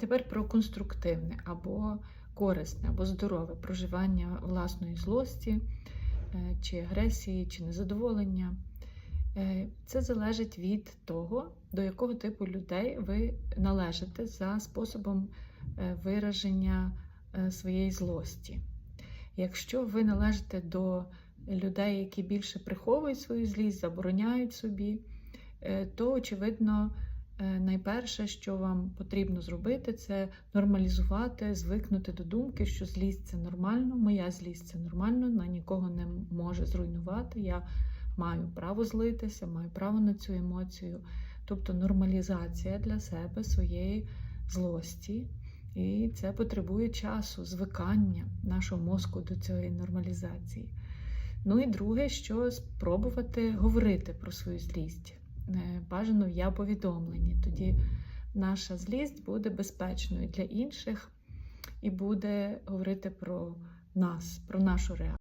Тепер про конструктивне або корисне, або здорове проживання власної злості, е, чи агресії, чи незадоволення. Е, Це залежить від того, до якого типу людей ви належите за способом е, вираження своєї злості. Якщо ви належите до людей, які більше приховують свою злість, забороняють собі, то, очевидно, найперше, що вам потрібно зробити, це нормалізувати, звикнути до думки, що злість це нормально, моя злість це нормально, вона нікого не може зруйнувати. Я маю право злитися, маю право на цю емоцію. Тобто нормалізація для себе своєї злості. І це потребує часу, звикання нашого мозку до цієї нормалізації. Ну і друге, що спробувати говорити про свою злість. Е, Бажано я повідомленні. Тоді наша злість буде безпечною для інших і буде говорити про нас, про нашу реакцію.